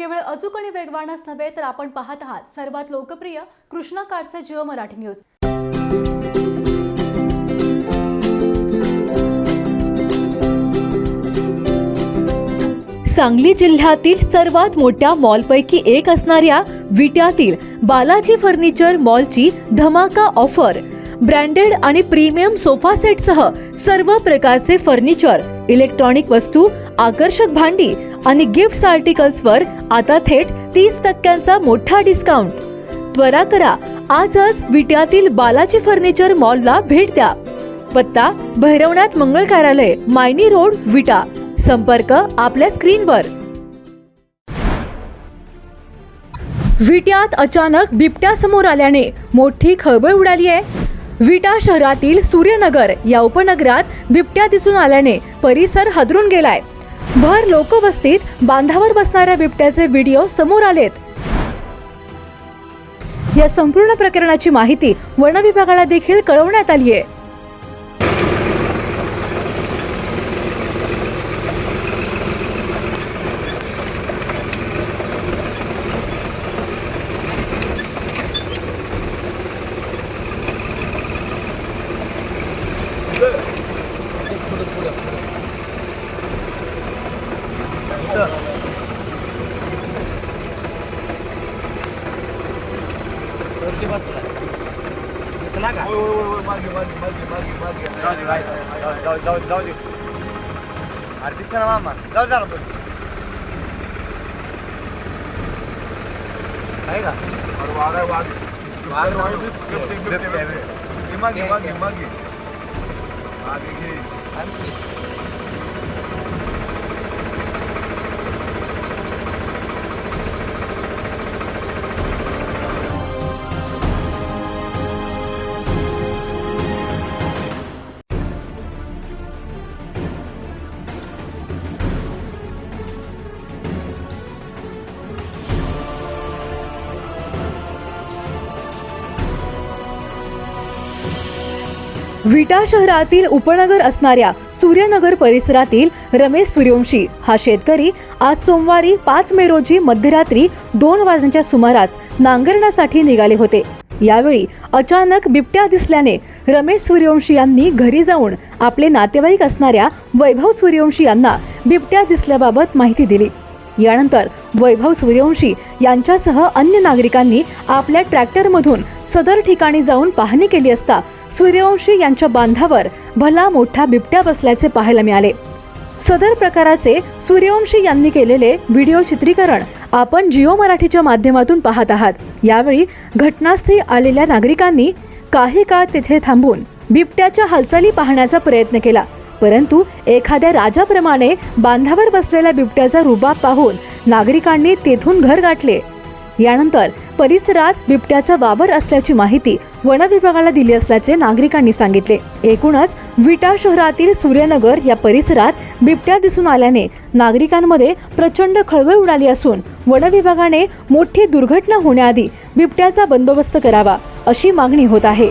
केवळ अचूक आणि वेगवानच नव्हे तर आपण पाहत आहात सर्वात लोकप्रिय कृष्णा कार्डचे जिओ मराठी न्यूज. सांगली जिल्ह्यातील सर्वात मोठ्या मॉलपैकी एक असणाऱ्या विट्यातील बालाजी फर्निचर मॉलची धमाका ऑफर ब्रँडेड आणि प्रीमियम सोफा सेटसह सर्व प्रकारचे फर्निचर इलेक्ट्रॉनिक वस्तू आकर्षक भांडी आणि गिफ्ट आर्टिकल्सवर आता थेट तीस टक्क्यांचा मोठा डिस्काउंट. त्वरा करा आजच विट्यातील बालाजी फर्निचर मॉलला भेट द्या. पत्ता भैरवनाथ मंगळ कार्यालय मायनी रोड विटा. संपर्क आपल्या स्क्रीनवर. विट्यात अचानक बिबट्या समोर आल्याने मोठी खळबळ उडाली आहे. विटा शहरातील सूर्यनगर या उपनगरात बिबट्या दिसून आल्याने परिसर हादरून गेलाय. भर लोकवस्तीत बांधावर बसणाऱ्या बिबट्याचे व्हिडिओ समोर आलेत. या संपूर्ण प्रकरणाची माहिती वनविभागाला देखील कळवण्यात आली आहे दिसला का जाऊ जाऊ जाऊ जाऊ दे अरे दिसला ना मामा जाऊ जा ना पण आहे का आणखी. विटा शहरातील उपनगर असणाऱ्या सूर्यनगर परिसरातील रमेश सूर्यवंशी हा शेतकरी आज सोमवारी पाच मे रोजी मध्यरात्री दोन वाजण्याच्या सुमारास नांगरण्यासाठी निघाले होते. यावेळी अचानक बिबट्या दिसल्याने रमेश सूर्यवंशी यांनी घरी जाऊन आपले नातेवाईक असणाऱ्या वैभव सूर्यवंशी यांना बिबट्या दिसल्याबाबत माहिती दिली. यानंतर वैभव सूर्यवंशी यांच्यासह अन्य नागरिकांनी आपल्या ट्रॅक्टरमधून सदर ठिकाणी जाऊन पाहणी केली असता सूर्यवंशी यांच्या बांधावर भला मोठा बिबट्या बसल्याचे पाहायला मिळाले. सदर प्रकाराचे सूर्यवंशी यांनी केलेले व्हिडिओ चित्रीकरण आपण जिओ मराठीच्या माध्यमातून पाहत आहात. यावेळी घटनास्थळी आलेल्या नागरिकांनी काही काळ तिथे थांबून बिबट्याच्या हालचाली पाहण्याचा प्रयत्न केला. परंतु एखाद्या राजाप्रमाणे बांधावर बसलेल्या बिबट्याचा रुबाब पाहून नागरिकांनी तेथून घर गाठले. यानंतर परिसरात बिबट्याचा वावर असल्याची माहिती वनविभागाला दिली असल्याचे नागरिकांनी सांगितले. एकूणच विटा शहरातील सूर्यनगर या परिसरात बिबट्या दिसून आल्याने नागरिकांमध्ये प्रचंड खळबळ उडाली असून वनविभागाने मोठी दुर्घटना होण्याआधी बिबट्याचा बंदोबस्त करावा अशी मागणी होत आहे.